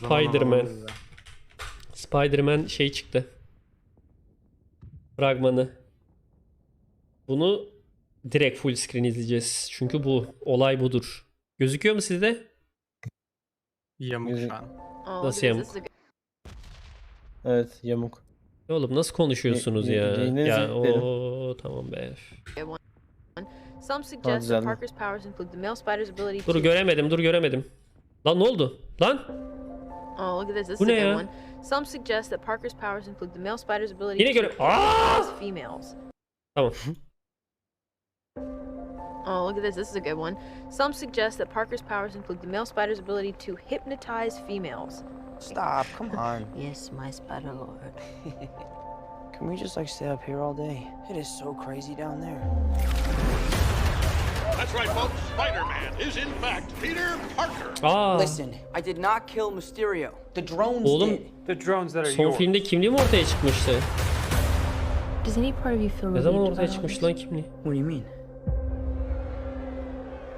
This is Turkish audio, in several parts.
Spider-Man. Spider-Man şey çıktı. Fragmanı. Bunu direkt full screen izleyeceğiz. Çünkü bu olay budur. Gözüküyor mu sizde? Yamuk şu an. Nasıl yamuk? Evet yamuk. Ya Oğlum nasıl konuşuyorsunuz Ne- ya? Ya o tamam be. good one. Some suggest güzeldi. that Parker's powers include the male spider's ability Dur göremedim, dur göremedim. Lan ne oldu? Lan? Oh, look at this. This Bu is a good one. Some suggest that Parker's powers include the male spider's ability Yine to göre... Aa! hypnotize females. Tamam. Oh, look at this. This is a good one. Some suggest that Parker's powers include the male spider's ability to hypnotize females. Stop, come on. Yes, my spider lord. Can we just like stay up here all day? It is so crazy down there. That's right, folks. Spider-Man is in fact Peter Parker. Aa, Listen, I did not kill Mysterio. The drones Oğlum, did. The drones that are son yours. filmde kimliği mi ortaya çıkmıştı? Does any part of you feel Ne zaman ortaya çıkmış lan kimliği? What do you mean?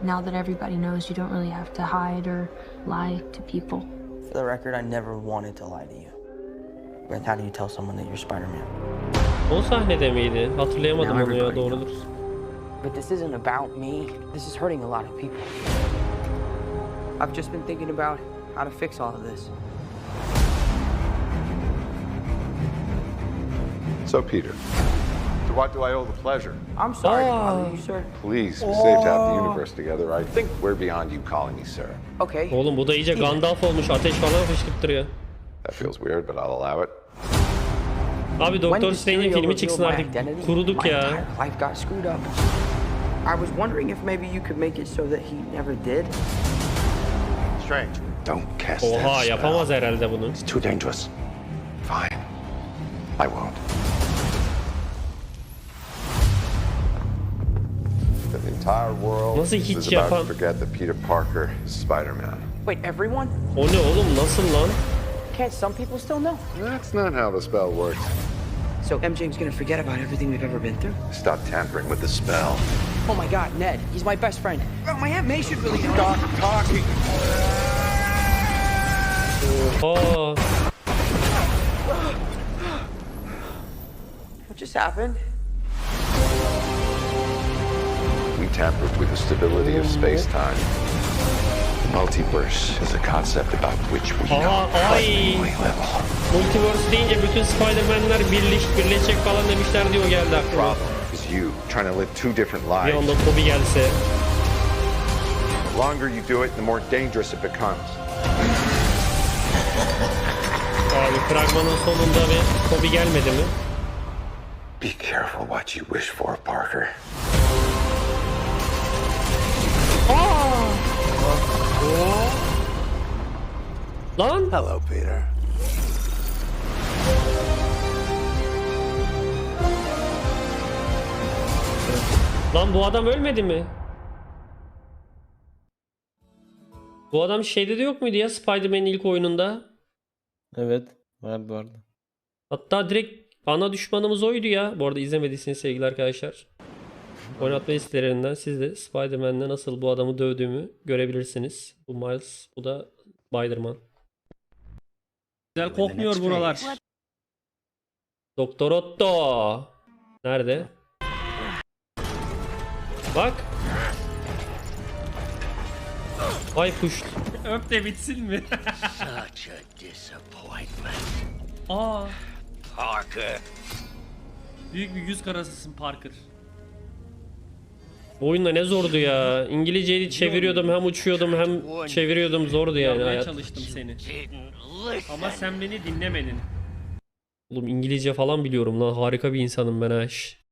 Now that everybody knows you don't really have to hide or lie to people. For the record, I never wanted to lie to you. But how do you tell someone that you're Spider-Man? O sahnede miydi? Hatırlayamadım onu ya everybody doğrudur. But this isn't about me. This is hurting a lot of people. I've just been thinking about how to fix all of this. So, Peter, to what do I owe the pleasure? I'm sorry to Oh. bother you, sir. Please, we saved half the universe together. I think we're beyond you calling me sir. Okay. Oğlum bu da iyice Gandalf olmuş. Ateş falan fışkırttırıyor. That feels weird, but I'll allow it. Abi Doktor Strange'in filmi çıksın artık. Kuruduk ya. life got screwed up. I was wondering if maybe you could make it so that he never did. Strange. Don't cast Oha that spell. yapamaz herhalde bunu. It's too dangerous. Fine. I won't. The entire world Nasıl hiç is about yapan- to forget that Peter Parker is Spider-Man. Wait, everyone? O ne oğlum nasıl lan? Can't some people still know? That's not how the spell works. So MJ's gonna forget about everything we've ever been through? Stop tampering with the spell. Oh my god, Ned, he's my best friend. Oh, my Aunt May should really know. Stop talking. Aa, What just happened? We tampered with the stability of space-time. Multiverse is a concept about which we Aha, know ay. Multiverse deyince bütün Spider-Man'ler birleş, birleşecek falan demişler diyor geldi aklıma. Problem is you trying to live two different Bir lives. anda Toby gelse. The longer you do it, the more dangerous it becomes. Abi fragmanın sonunda bir Toby gelmedi mi? Be careful what you wish for, Parker. Lan! Hello, Peter. Lan bu adam ölmedi mi? Bu adam şeyde de yok muydu ya Spider-Man'in ilk oyununda? Evet. Vardı vardı. Hatta direkt ana düşmanımız oydu ya. Bu arada izlemediyseniz sevgili arkadaşlar. Oynatma listelerinden siz de Spider-Man'le nasıl bu adamı dövdüğümü görebilirsiniz. Bu Miles, bu da Spider-Man. Güzel kokmuyor buralar. Doktor Otto. Nerede? Bak. Vay kuş. Öp de bitsin mi? Such a disappointment. Aa. Parker. Büyük bir yüz karasısın Parker. Bu oyunda ne zordu ya. İngilizceyi çeviriyordum hem uçuyordum hem çeviriyordum zordu yani hayat. çalıştım seni. Ama sen beni dinlemedin. Oğlum İngilizce falan biliyorum lan. Harika bir insanım ben ha. Şş.